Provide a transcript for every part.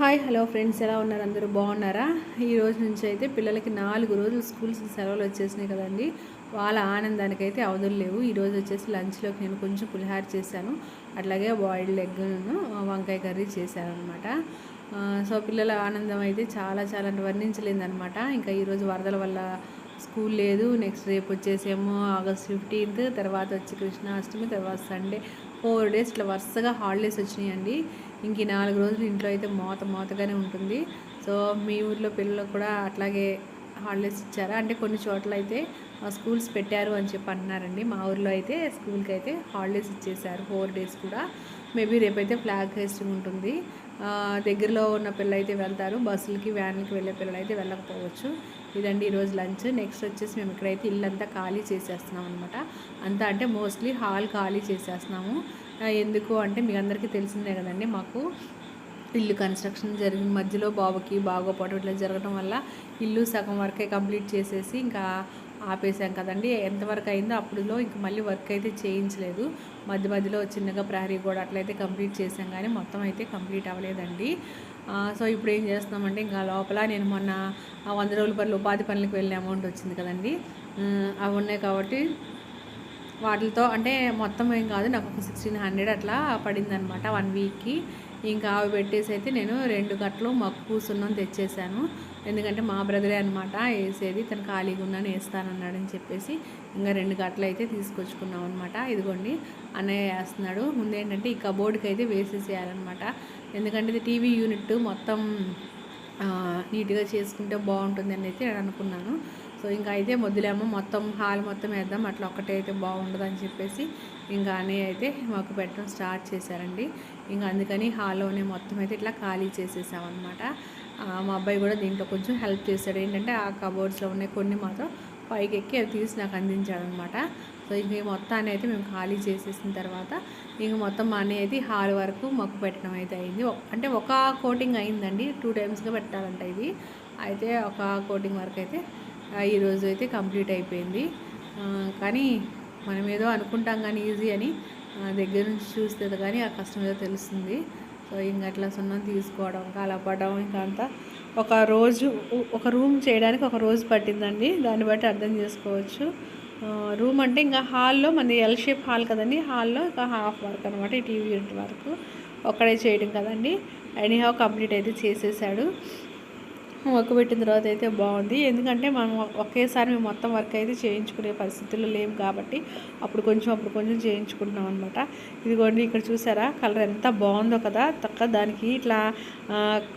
Hi hello friends ఎలా ఉన్నారు? అందరూ బాగున్నారా? ఈ రోజు నుంచి అయితే పిల్లలకి నాలుగు రోజులు స్కూల్స్ సెలవులు వచ్చేసినాయి కదండి. వాళ్ళ ఆనందానికి అయితే అవధులు లేవు. ఈరోజు వచ్చేసి లంచ్లోకి నేను కొంచెం పులిహార చేశాను. అట్లాగే బాయిల్డ్ ఎగ్ను వంకాయ కర్రీ చేశాను అనమాట సో పిల్లల ఆనందం అయితే చాలా చాలా వర్ణించలేదన్నమాట. ఇంకా ఈరోజు వరదల వల్ల స్కూల్ లేదు. నెక్స్ట్ రేపు వచ్చేసేమో ఆగస్ట్ ఫిఫ్టీన్త్ తర్వాత వచ్చి కృష్ణాష్టమి తర్వాత సండే. ఫోర్ డేస్ ఇట్లా వరుసగా హాలిడేస్ వచ్చినాయండి. ఇంక నాలుగు రోజులు ఇంట్లో అయితే మోత మోతగానే ఉంటుంది. సో మీ ఊర్లో పిల్లలకు కూడా అట్లాగే హాలిడేస్ ఇచ్చారా? అంటే కొన్ని చోట్ల అయితే స్కూల్స్ పెట్టారు అని చెప్పి అన్నారండి. మా ఊర్లో అయితే స్కూల్కి అయితే హాలిడేస్ ఇచ్చేసారు ఫోర్ డేస్ కూడా. మేబీ రేపైతే ఫ్లాగ్ హెస్టింగ్ ఉంటుంది. దగ్గరలో ఉన్న పిల్లలు అయితే వెళ్తారు బస్సులకి వ్యాన్లకి వెళ్ళే పిల్లలు అయితే వెళ్ళకపోవచ్చు. ఇదండి ఈరోజు లంచ్. నెక్స్ట్ వచ్చేసి మేము ఇక్కడైతే ఇల్లంతా ఖాళీ చేసేస్తున్నాం అనమాట అంతా అంటే మోస్ట్లీ హాల్ ఖాళీ చేసేస్తున్నాము. ఎందుకు అంటే మీకు అందరికీ తెలిసిందే కదండి మాకు. ఇల్లు కన్స్ట్రక్షన్ జరిగిన మధ్యలో బాబుకి బాగోపోవడం ఇట్లా జరగడం వల్ల ఇల్లు సగం వరకే కంప్లీట్ చేసేసి ఇంకా ఆపేసాం కదండి. ఎంతవరకు అయిందో అప్పుడులో ఇంక మళ్ళీ వర్క్ అయితే చేయించలేదు. మధ్య మధ్యలో చిన్నగా ప్రహరీ కూడా అట్లయితే కంప్లీట్ చేసాం కానీ మొత్తం అయితే కంప్లీట్ అవ్వలేదండి. సో ఇప్పుడు ఏం చేస్తున్నామంటే ఇంకా లోపల నేను మొన్న వంద రోజుల పనులు ఉపాధి పనులకు వెళ్ళిన అమౌంట్ వచ్చింది కదండి. అవి ఉన్నాయి కాబట్టి వాటితో అంటే మొత్తం ఏం కాదు నాకు ఒక సిక్స్టీన్ హండ్రెడ్ అట్లా పడింది అనమాట వన్ వీక్కి ఇంకా అవి పెట్టేసి అయితే నేను రెండు గట్లు మక్కు సున్నం తెచ్చేసాను. ఎందుకంటే మా బ్రదరే అనమాట వేసేది. తను ఖాళీగా ఉన్నాను వేస్తానన్నాడని చెప్పేసి ఇంకా రెండు గట్లు అయితే తీసుకొచ్చుకున్నాం అనమాట ఇదిగోండి అన్నయ్య వేస్తున్నాడు. ముందు ఏంటంటే ఈ కబోర్డ్కి అయితే వేసేసేయాలన్నమాట. ఎందుకంటే ఇది టీవీ యూనిట్ మొత్తం నీట్గా చేసుకుంటే బాగుంటుంది అని అయితే అనుకున్నాను. సో ఇంకా అయితే మొద్దులేమో మొత్తం హాల్ మొత్తం వేద్దాం అట్లా ఒక్కటే అయితే బాగుండదు అని చెప్పేసి ఇంకా అనే అయితే మాకు పెట్టడం స్టార్ట్ చేశారండి. ఇంకా అందుకని హాల్లోనే మొత్తం అయితే ఇట్లా ఖాళీ చేసేసామన్నమాట. మా అబ్బాయి కూడా దీంట్లో కొంచెం హెల్ప్ చేశాడు. ఏంటంటే ఆ కబోర్డ్స్లో ఉన్నాయి కొన్ని మాత్రం పైకి ఎక్కి అవి తీసి నాకు అందించాడనమాట సో ఇంక మొత్తాన్ని అయితే మేము ఖాళీ చేసేసిన తర్వాత ఇంక మొత్తం మనీ అయితే హాల్ వరకు మొక్కు పెట్టడం అయితే అయింది. అంటే ఒక కోటింగ్ అయిందండి. టూ టైమ్స్గా పెట్టాలంట ఇది. అయితే ఒక కోటింగ్ వరకు అయితే ఈరోజు అయితే కంప్లీట్ అయిపోయింది. కానీ మనం ఏదో అనుకుంటాం కానీ ఈజీ అని దగ్గర నుంచి చూస్తే కానీ ఆ కష్టం ఏదో తెలుస్తుంది. సో ఇంక అట్లా సున్నం తీసుకోవడం కలపడం ఇంకా అంతా ఒక రోజు ఒక రూమ్ చేయడానికి ఒక రోజు పట్టిందండి. దాన్ని బట్టి అర్థం చేసుకోవచ్చు. రూమ్ అంటే ఇంకా హాల్లో మన ఎల్ షేప్ హాల్ కదండి. హాల్లో ఇంకా హాఫ్ వర్క్ అనమాట ఈ టీవీ యూనిట్ వరకు. ఒక్కడే చేయడం కదండి. ఎనీహావ్ కంప్లీట్ అయితే చేసేసాడు. వర్క్ పెట్టిన తర్వాత అయితే బాగుంది. ఎందుకంటే మనం ఒకేసారి మేము మొత్తం వర్క్ అయితే చేయించుకునే పరిస్థితుల్లో లేవు కాబట్టి అప్పుడు కొంచెం అప్పుడు కొంచెం చేయించుకుంటున్నాం అనమాట ఇదిగోండి ఇక్కడ చూసారా? కలర్ ఎంత బాగుందో కదా. తక్క దానికి ఇట్లా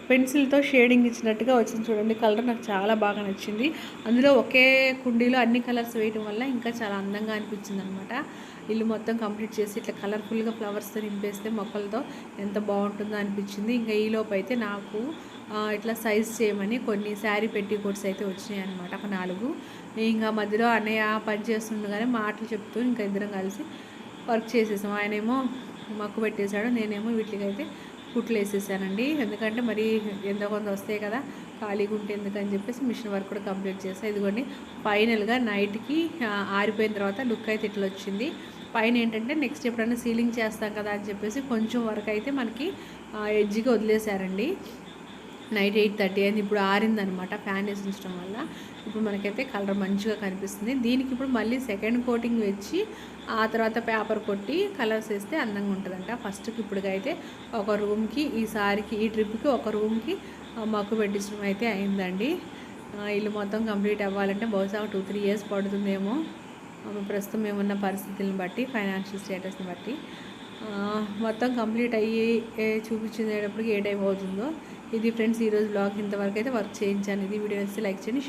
పెన్సిల్తో షేడింగ్ ఇచ్చినట్టుగా వచ్చింది చూడండి. కలర్ నాకు చాలా బాగా నచ్చింది. అందులో ఒకే కుండీలో అన్ని కలర్స్ వేయడం వల్ల ఇంకా చాలా అందంగా అనిపించింది అనమాట ఇల్లు మొత్తం కంప్లీట్ చేసి ఇట్లా కలర్ఫుల్గా ఫ్లవర్స్తో నింపేస్తే మొక్కలతో ఎంత బాగుంటుందో అనిపించింది. ఇంకా ఈలోపు అయితే నాకు ఇట్లా సైజ్ చేయమని కొన్ని శారీ పెట్టి కోట్స్ అయితే వచ్చినాయి అనమాట ఒక నాలుగు. ఇంకా మధ్యలో అన్నయ్య పని చేస్తుండగానే మాటలు చెప్తూ ఇంకా ఇద్దరం కలిసి వర్క్ చేసేసాం. ఆయనేమో మక్కు పెట్టేశాడు నేనేమో వీటికి అయితే కుట్లు వేసేసానండి. ఎందుకంటే మరి ఎంతో కొంత వస్తాయి కదా ఖాళీగా ఉంటే ఎందుకని చెప్పేసి మిషన్ వర్క్ కూడా కంప్లీట్ చేస్తాను ఇదిగోండి ఫైనల్గా నైట్కి ఆరిపోయిన తర్వాత లుక్ అయితే ఇట్లా వచ్చింది. పైన ఏంటంటే నెక్స్ట్ ఎప్పుడైనా సీలింగ్ చేస్తాం కదా అని చెప్పేసి కొంచెం వరకు అయితే మనకి ఎడ్జ్గా వదిలేశారండి. నైట్ ఎయిట్ థర్టీ అయింది. ఇప్పుడు ఆరిందనమాట ఫ్యాన్ వేసించడం వల్ల. ఇప్పుడు మనకైతే కలర్ మంచిగా కనిపిస్తుంది. దీనికి ఇప్పుడు మళ్ళీ సెకండ్ కోటింగ్ వచ్చి ఆ తర్వాత పేపర్ కొట్టి కలర్స్ వేస్తే అందంగా ఉంటుందంట. ఫస్ట్కి ఇప్పటికైతే ఒక రూమ్కి ఈసారికి ఈ ట్రిప్కి ఒక రూమ్కి మక్కు పెట్టించడం అయితే అయిందండి. ఇల్లు మొత్తం కంప్లీట్ అవ్వాలంటే బహుశా టూ త్రీ ఇయర్స్ పడుతుందేమో. ప్రస్తుతం మేమున్న పరిస్థితులను బట్టి ఫైనాన్షియల్ స్టేటస్ని బట్టి. మొత్తం కంప్లీట్ అయ్యి చూపించేటప్పటికి ఏ టైం అవుతుందో. ఇది ఫ్రెండ్స్ ఈరోజు బ్లాగ్ ఇంతవరకు అయితే వర్క్ చేయించాను. ఇది వీడియో వస్తే లైక్ చేయండి